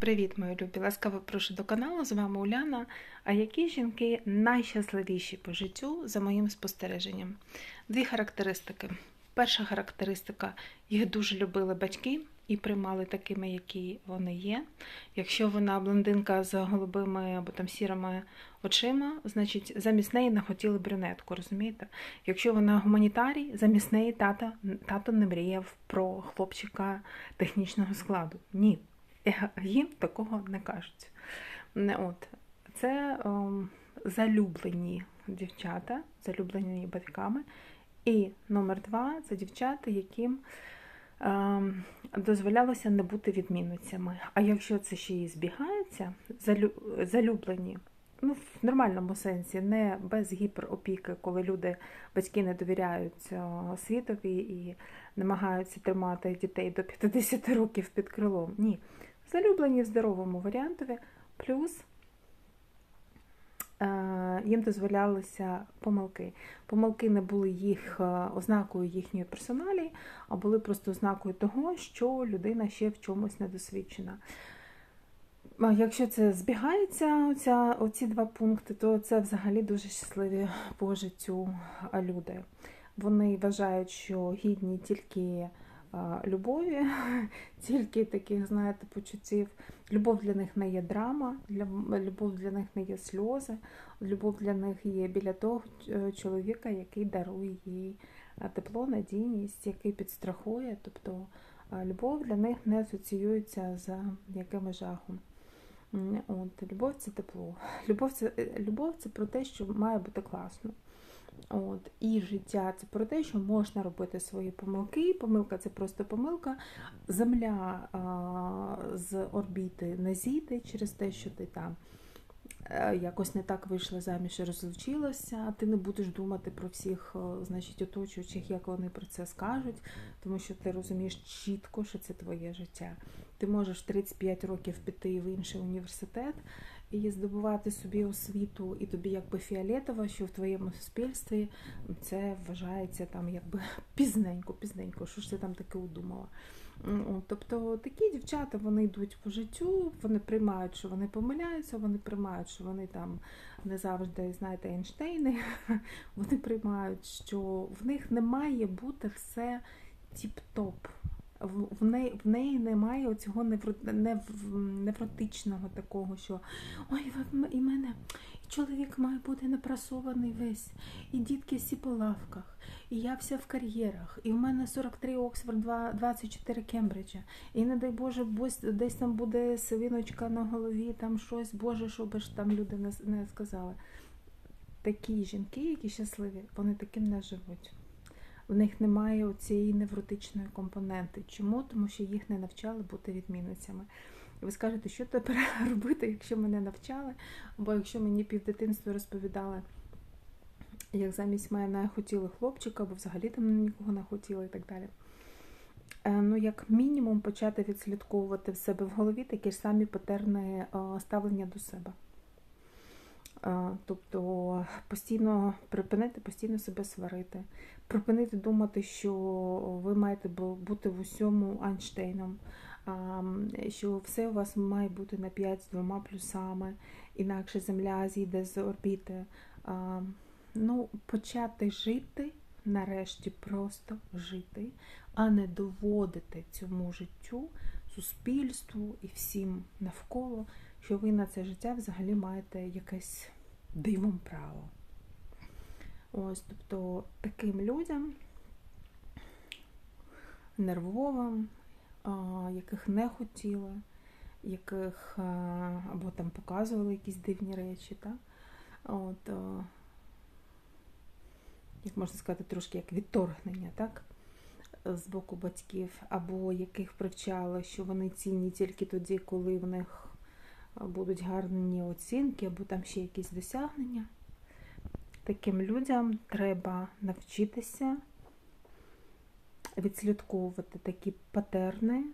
Привіт, мої любі! Ласкаво прошу до каналу. З вами Уляна. А які жінки найщасливіші по життю за моїм спостереженням? Дві характеристики. Перша характеристика їх дуже любили батьки і приймали такими, які вони є. Якщо вона блондинка з голубими або там сірими очима, значить замість неї не хотіли брюнетку, розумієте? Якщо вона гуманітарій, замість неї тата, тато не мріяв про хлопчика технічного складу. Ні. Їм такого не кажуть. От. Це о, залюблені дівчата, залюблені батьками. І номер два це дівчата, яким е, дозволялося не бути відмінницями. А якщо це ще і збігається, залю, залюблені, ну, в нормальному сенсі, не без гіперопіки, коли люди, батьки не довіряють світові і намагаються тримати дітей до 50 років під крилом. Ні. Залюблені в здоровому варіантові, плюс е, їм дозволялися помилки. Помилки не були їх е, ознакою їхньої персоналі, а були просто ознакою того, що людина ще в чомусь недосвідчена. Якщо це збігається, оця, оці два пункти, то це взагалі дуже щасливі по життю люди. Вони вважають, що гідні тільки любові, тільки таких, знаєте, почуттів. Любов для них не є драма, любов для них не є сльози, любов для них є біля того е, чоловіка, який дарує їй тепло, надійність, який підстрахує. Тобто любов для них не асоціюється з якимось жахом. От, Любов це тепло. Любов це, е, Любов це про те, що має бути класно. От, І життя це про те, що можна робити свої помилки. Помилка це просто помилка. Земля а, з орбіти не зійде через те, що ти там е, якось не так вийшла заміж і розлучилася. Ти не будеш думати про всіх, значить, оточуючих, як вони про це скажуть, тому що ти розумієш чітко, що це твоє життя. Ти можеш 35 років піти в інший університет і здобувати собі освіту, і тобі якби фіолетово, що в твоєму суспільстві це вважається там якби пізненько, пізненько, що ж ти там таке удумала. Тобто такі дівчата вони йдуть по життю, вони приймають, що вони помиляються, вони приймають, що вони там не завжди, знаєте, Ейнштейни, вони приймають, що в них не має бути все тіп-топ в неї в неї немає цього невротичного такого, що ой, і мене і чоловік має бути напрасований весь, і дітки всі по лавках, і я вся в кар'єрах, і в мене 43 Оксфорд, 24 Кембриджа. І не дай Боже, десь там буде свиночка на голові, там щось, Боже, що би ж там люди не сказали. Такі жінки, які щасливі, вони таким не живуть в них немає цієї невротичної компоненти. Чому? Тому що їх не навчали бути відмінницями. І ви скажете, що тепер робити, якщо мене навчали, або якщо мені півдитинства розповідали, як замість мене хотіли хлопчика, або взагалі там нікого не хотіли і так далі. Е, ну, як мінімум, почати відслідковувати в себе в голові такі ж самі патерни е, ставлення до себе. Тобто постійно припинити, постійно себе сварити, припинити думати, що ви маєте бути в усьому Айнштейном, що все у вас має бути на 5 з двома плюсами, інакше Земля зійде з орбіти. Ну, Почати жити, нарешті просто жити, а не доводити цьому життю, суспільству і всім навколо що ви на це життя взагалі маєте якесь дивом право. Ось, тобто таким людям, нервовим, яких не хотіли, яких або там показували якісь дивні речі, так? От, як можна сказати, трошки як відторгнення, так? З боку батьків, або яких привчали, що вони цінні тільки тоді, коли в них будуть гарні оцінки або там ще якісь досягнення. Таким людям треба навчитися відслідковувати такі патерни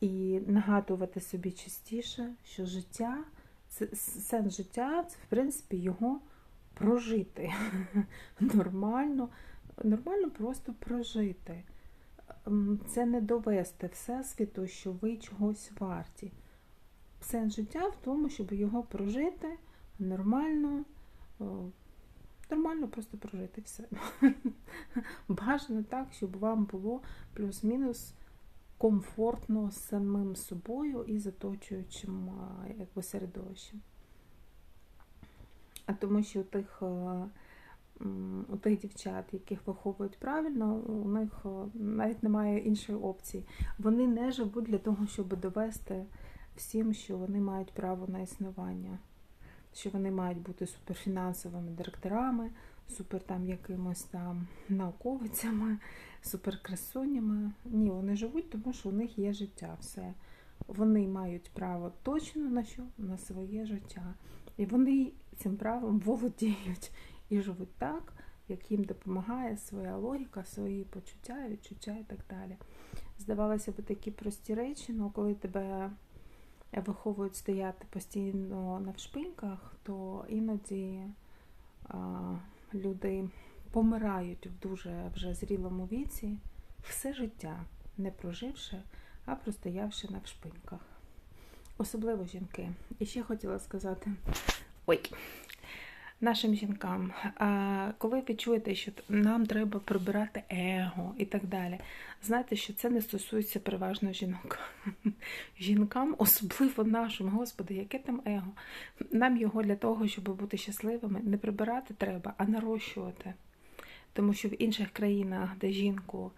і нагадувати собі частіше, що життя, сенс життя це, в принципі, його прожити. Нормально, нормально просто прожити. Це не довести Всесвіту, що ви чогось варті сенс життя в тому, щоб його прожити нормально, нормально просто прожити все. Бажано так, щоб вам було плюс-мінус комфортно з самим собою і з оточуючим якби, середовищем. А тому що у тих, е, у тих дівчат, яких виховують правильно, у них е, навіть немає іншої опції. Вони не живуть для того, щоб довести всім, що вони мають право на існування, що вони мають бути суперфінансовими директорами, супер там якимось там науковицями, суперкрасунями. Ні, вони живуть, тому що у них є життя. Все. Вони мають право точно на що? На своє життя. І вони цим правом володіють і живуть так, як їм допомагає своя логіка, свої почуття, відчуття і так далі. Здавалося б, такі прості речі, але коли тебе виховують стояти постійно на вшпиньках, то іноді люди помирають в дуже вже зрілому віці все життя, не проживши, а простоявши на вшпиньках. Особливо жінки. І ще хотіла сказати: ой, нашим жінкам, коли ви чуєте, що нам треба прибирати его і так далі, знайте, що це не стосується переважно жінок. Жінкам, особливо нашим, Господи, яке там его? Нам його для того, щоб бути щасливими, не прибирати треба, а нарощувати. Тому що в інших країнах, де жінку,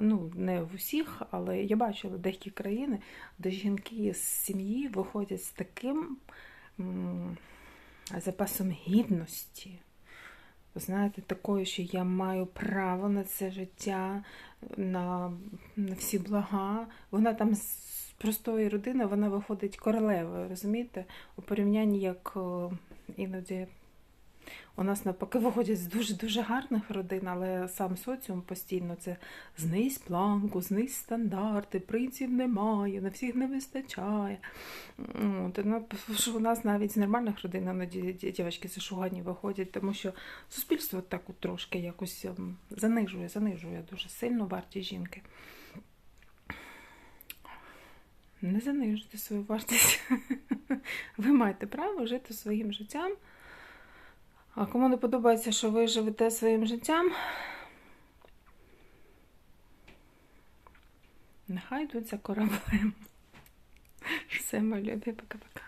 ну не в усіх, але я бачила деякі країни, де жінки з сім'ї виходять з таким запасом гідності. Знаєте, такою, що я маю право на це життя, на, на всі блага. Вона там з простої родини вона виходить королевою, розумієте? У порівнянні як е, іноді у нас навпаки виходять з дуже-дуже гарних родин, але сам соціум постійно це знизь планку, знизь стандарти, принців немає, на всіх не вистачає. От, ну, у нас навіть з нормальних родин іноді дівчатки зашугані виходять, тому що суспільство так трошки якось ем, занижує, занижує дуже сильно вартість жінки. Не занижуйте свою вартість. Ви маєте право жити своїм життям. А кому не подобається, що ви живете своїм життям, нехай йдуть за кораблем. Все, мої любі, пока-пока.